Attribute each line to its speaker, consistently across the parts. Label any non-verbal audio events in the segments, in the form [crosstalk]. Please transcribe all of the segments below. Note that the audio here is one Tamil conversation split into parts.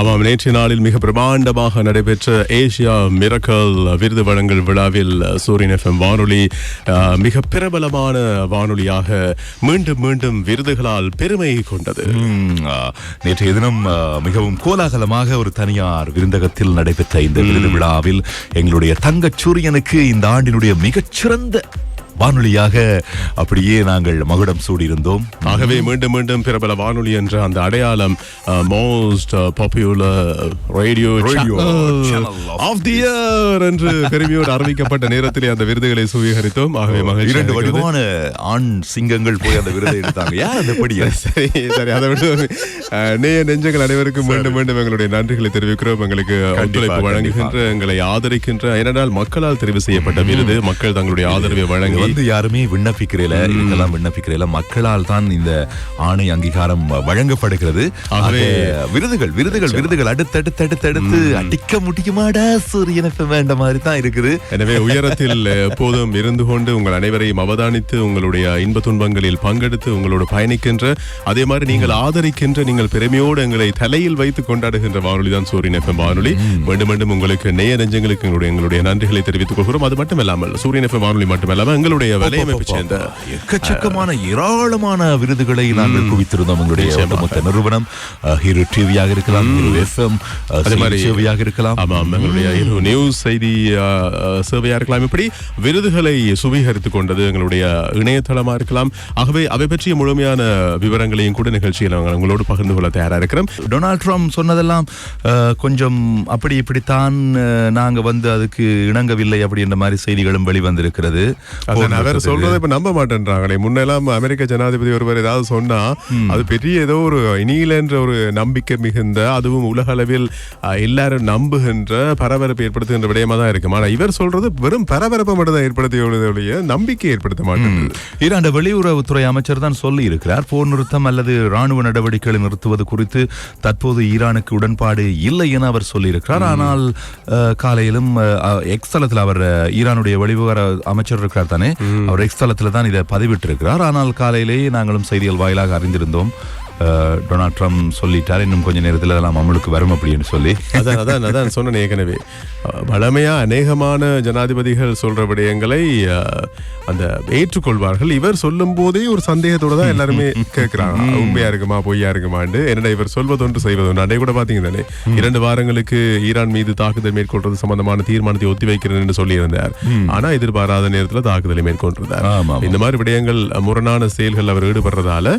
Speaker 1: ஆமாம் நேற்றைய நாளில் மிக பிரமாண்டமாக நடைபெற்ற ஏசியா மிரக்கல் விருது வழங்கல் விழாவில் சூரியன் எஃப்எம் வானொலி மிக பிரபலமான வானொலியாக மீண்டும் மீண்டும் விருதுகளால் பெருமை கொண்டது.
Speaker 2: நேற்றைய தினம் மிகவும் கோலாகலமாக ஒரு தனியார் விருந்தகத்தில் நடைபெற்ற இந்த விருது விழாவில் எங்களுடைய தங்கச் சூரியனுக்கு இந்த ஆண்டினுடைய மிகச்சிறந்த வானொலியாக அப்படியே நாங்கள் மகுடம் சூடியிருந்தோம்.
Speaker 1: ஆகவே மீண்டும் மீண்டும் பிரபல வானொலி என்ற அந்த அடையாளம் most popular radio of the year என்று பெருமையோடு அறிவிக்கப்பட்ட நேரத்திலே அந்த விருதுகளை சுவீகரித்தோம். ஆகவே மகிழ்ச்சி
Speaker 2: இரண்டு. வடிவான ஆண் சிங்கங்கள் போய் அந்த விருதை எடுத்தாங்க. யார் அந்த படியா
Speaker 1: சரி சரி அதை அஹ், நேய நெஞ்சங்கள் அனைவருக்கும் மீண்டும் மீண்டும் எங்களுடைய நன்றிகளை தெரிவிக்கிறோம். எங்களுக்கு ஒத்துழைப்பு வழங்குகின்ற எங்களை ஆதரிக்கின்ற ஏனென்றால் மக்களால் தெரிவு செய்யப்பட்ட விருது. மக்கள் தங்களுடைய ஆதரவை வழங்கி
Speaker 2: வந்து யாருமே விண்ணப்பிக்கிறேல இதுக்கெல்லாம் விண்ணப்பிக்கிறேல மக்களால் தான் இந்த ஆணை அங்கீகாரம் வழங்கப்படுகிறது. விருதுகள் விருதுகள் விருதுகள் அடுத்தடுத்து அடுத்தடுத்து அடிக்க முடியுமாடா சூரியன் FM என்ற மாதிரி தான் இருக்குது.
Speaker 1: எனவே உயரத்தில் எப்போதும் இருந்து கொண்டு உங்கள் அனைவரையும் அவதானித்து உங்களுடைய இன்ப துன்பங்களில் பங்கெடுத்து உங்களோடு பயணிக்கின்ற அதே மாதிரி நீங்கள் ஆதரிக்கின்ற நீங்கள் பெருமையோடு எங்களை தலையில் வைத்து கொண்டாடுகின்ற வானொலி தான் சூரியன் எஃப்எம் வானொலி. மீண்டும் மீண்டும் உங்களுக்கு நேய நெஞ்சங்களுக்கு எங்களுடைய எங்களுடைய நன்றிகளை தெரிவித்துக் கொள்கிறோம். அது மட்டுமல்லாமல் சூரியன் எஃப்எம் வானொலி மட்டுமல்லாமல் எங்களுடைய வலையமைப்பு சேர்ந்த
Speaker 2: எக்கச்சக்கமான ஏராளமான விருதுகளை நாங்கள் குவித்திருந்தோம் எங்களுடைய ஒட்டுமொத்த நிறுவனம். ஹீரோ டிவியாக இருக்கலாம் ஹீரோ எஃப்எம்
Speaker 1: அதே மாதிரி
Speaker 2: சேவையாக இருக்கலாம்.
Speaker 1: ஆமாம் எங்களுடைய இரு நியூஸ் செய்தி அஹ், அஹ், சேவையா இருக்கலாம். இப்படி விருதுகளை சுவீகரித்துக் கொண்டது எங்களுடைய இணையதளமா இருக்கலாம். ஆகவே அவை பற்றிய முழுமையான விவரங்களையும் கூட நிகழ்ச்சியில் நாங்கள் உங்களோடு பகிர்ந்து கொள்ள தயாரா இருக்கிறோம்.
Speaker 2: டொனால்ட் ட்ரம்ப் சொன்னதெல்லாம் கொஞ்சம் அப்படி இப்படித்தான் அஹ், நாங்க வந்து அதுக்கு இணங்கவில்லை அப்படின்ற மாதிரி செய்திகளும் வெளிவந்திருக்கிறது.
Speaker 1: அவர் சொல்றதை இப்ப நம்ப மாட்டேன்றாங்களே. முன்னெல்லாம் அமெரிக்க ஜனாதிபதி ஒருவர் ஏதாவது சொன்னா அது பெரிய ஏதோ ஒரு இனியிலன்ற ஒரு நம்பிக்கை மிகுந்த அதுவும் உலக அளவில் எல்லாரும் நம்புகின்ற பரபரப்பு ஏற்படுத்துகின்ற விடயமா தான் இருக்கும். ஆனா இவர் சொல்றது வெறும் பரபரப்பை மட்டும் தான் ஏற்படுத்திய நம்பிக்கை ஏற்படுத்த மாட்டேங்குது
Speaker 2: ஈரான் வெளியுறவுத்துறை அமைச்சர் தான் சொல்லி இருக்கிறார். போர் நிறுத்தம் அல்லது ராணுவ நடவடிக்கைகளை நிறுத்துவது குறித்து தற்போது ஈரானுக்கு உடன்பாடு இல்லை என அவர் சொல்லியிருக்கிறார். ஆனால் காலையிலும் அஹ், எக்ஸ் தளத்தில் அவர் ஈரானுடைய வெளிவிவகார அமைச்சர் இருக்கிறார் தானே? அவர் எக்ஸ்தலத்தில் தான் இதை பதிவிட்டிருக்கிறார். ஆனால் காலையிலேயே நாங்களும் செய்திகள் வாயிலாக அறிந்திருந்தோம். டொனால்ட் ட்ரம்ப் சொல்லிட்டார். இன்னும் கொஞ்ச நேரத்தில் அதெல்லாம் அமலுக்கு வரும் அப்படின்னு சொல்லி.
Speaker 1: அதான் அதான் அதான் சொன்னேன் ஏற்கனவே. வழமையா அநேகமான ஜனாதிபதிகள் சொல்ற விடயங்களை அந்த ஏற்றுக்கொள்வார்கள். இவர் சொல்லும் போதே ஒரு சந்தேகத்தோட தான் எல்லாருமே கேட்கிறாங்க உண்மையா இருக்குமா பொய்யா இருக்குமான்னு என்னடா இவர் சொல்வதொன்று செய்வதொன்று? அன்றை கூட பாத்தீங்க தானே? இரண்டு வாரங்களுக்கு ஈரான் மீது தாக்குதல் மேற்கொள்றது சம்பந்தமான தீர்மானத்தை ஒத்திவைக்கிறேன் என்று சொல்லியிருந்தார். ஆனா எதிர்பாராத நேரத்துல தாக்குதலை மேற்கொண்டிருந்தார். இந்த மாதிரி விடயங்கள் முரணான செயல்கள் அவர் ஈடுபடுறதால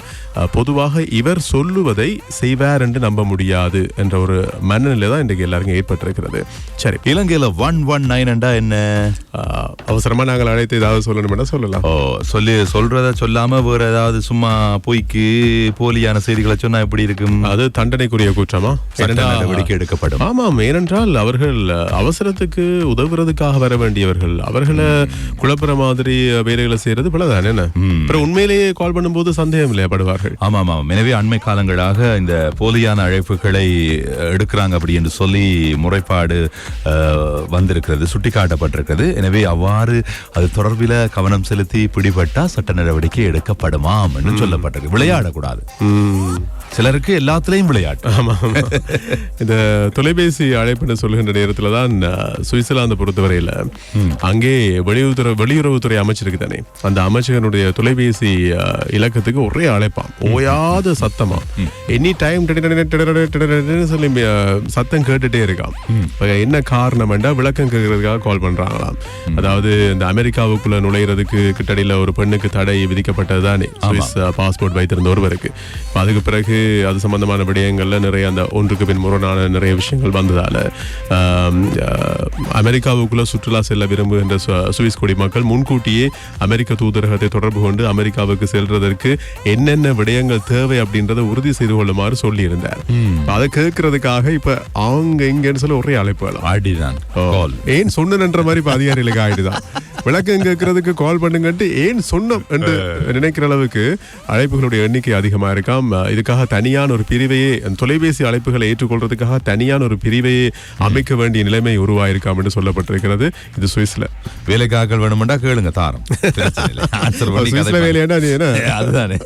Speaker 1: பொதுவாக இவர் சொல்லுவதை செய்வார் என்று நம்ப முடியாது என்ற ஒரு மனநிலை தான் இன்றைக்கு எல்லாருக்கும் ஏற்பட்டிருக்கிறது. சரி.
Speaker 2: இலங்கையில ஒன் ஒன் நைன் என்ன?
Speaker 1: அஹ், அவசரமா நாங்கள் அழைத்து ஏதாவது சொல்லணும்னா சொல்லலாம்.
Speaker 2: ஓ சொல்லி சொல்றத சொல்லாம வேற ஏதாவது சும்மா பொய்க்கு போலியான செய்திகளை சொன்னா எப்படி இருக்கும்?
Speaker 1: அது தண்டனைக்குரிய குற்றமா?
Speaker 2: நடவடிக்கை எடுக்கப்படும்.
Speaker 1: ஆமாம் ஏனென்றால் அவர்கள் அவசரத்துக்கு உதவுறதுக்காக வர வேண்டியவர்கள். அவர்களை குழப்புற மாதிரி வேலைகளை செய்யறது பிள்ளைதான் என்ன? அப்புறம் உண்மையிலேயே கால் பண்ணும்போது சந்தேகம் இல்லையா படுவார்கள்?
Speaker 2: ஆமா ஆமா எனவே அண்மை காலங்களாக இந்த போலியான அழைப்புகளை எடுக்கிறாங்க அப்படி என்று சொல்லி முறைப்பாடு வந்திருக்கிறது சுட்டிக்காட்டப்பட்டிருக்கிறது. எனவே அவ்வாறு அது தொடர்பில் கவனம் செலுத்தி பிடிபட்டா சட்ட நடவடிக்கை எடுக்கப்படுமாம் என்று சொல்லப்பட்டிருக்கு. விளையாடக்கூடாது. சிலருக்கு எல்லாத்துலயும் விளையாட்டு.
Speaker 1: ஆமா ஆமா. இந்த தொலைபேசி அழைப்புன்னு சொல்லுகின்ற நேரத்துல தான் சுவிட்சர்லாந்து பொறுத்தவரையில அங்கே வெளியுறவுத்துறை வெளியுறவுத்துறை அமைச்சருக்கு தானே. அந்த அமைச்சகனுடைய தொலைபேசி இலக்கத்துக்கு ஒரே அழைப்பான் ஓயாத சத்தமா. எனி டைம் சொல்லி சத்தம் கேட்டுட்டே இருக்கான் என்ன காரணம் விளக்கம் கேட்கறதுக்காக கால் பண்றாங்களாம். அதாவது இந்த அமெரிக்காவுக்குள்ள நுழையிறதுக்கு கிட்டடியில ஒரு பெண்ணுக்கு தடை விதிக்கப்பட்டது தானே. சுவிஸ் பாஸ்போர்ட் வைத்திருந்த ஒருவருக்கு. அதுக்கு பிறகு அது சம்பந்தமான விடயங்கள்ல நிறைய அந்த ஒன்றுக்கு பின் முரணான நிறைய விஷயங்கள் வந்ததால அமெரிக்காவுக்குள்ள சுற்றுலா செல்ல விரும்புகின்ற சுவிஸ் குடிமக்கள் முன்கூட்டியே அமெரிக்க தூதரகத்தை தொடர்பு கொண்டு அமெரிக்காவுக்கு செல்றதற்கு என்னென்ன விடயங்கள் தேவை அப்படின்றத உறுதி செய்து கொள்ளுமாறு சொல்லி இருந்தார் அதை கேட்கறதுக்காக இப்ப அவங்க இங்கன்னு சொல்லி ஒரே அழைப்புகளாம்
Speaker 2: அடிதான்.
Speaker 1: ஏன் சொன்னன்ற மாதிரி இப்ப அதிகாரிகளுக்கு ஆயிடுதான். விளக்கம் கேட்கறதுக்கு கால் பண்ணுங்கன்ட்டு ஏன் சொன்னோம் என்று நினைக்கிற அளவுக்கு அழைப்புகளுடைய எண்ணிக்கை அதிகமா இருக்காம். இதுக்காக தனியான ஒரு பிரிவையே தொலைபேசி அழைப்புகளை ஏற்றுக்கொள்றதுக்காக தனியான ஒரு பிரிவையே அமைக்க வேண்டிய நிலைமை உருவாயிருக்காம் என்று சொல்லப்பட்டிருக்கிறது. இது சுவிஸ்ல.
Speaker 2: வேலைக்காக்கள் வேணுமெண்டா கேளுங்க தாரம். [laughs]
Speaker 1: சுவிஸ்ல
Speaker 2: கதை
Speaker 1: வேலையாண்டா
Speaker 2: அதுதானே.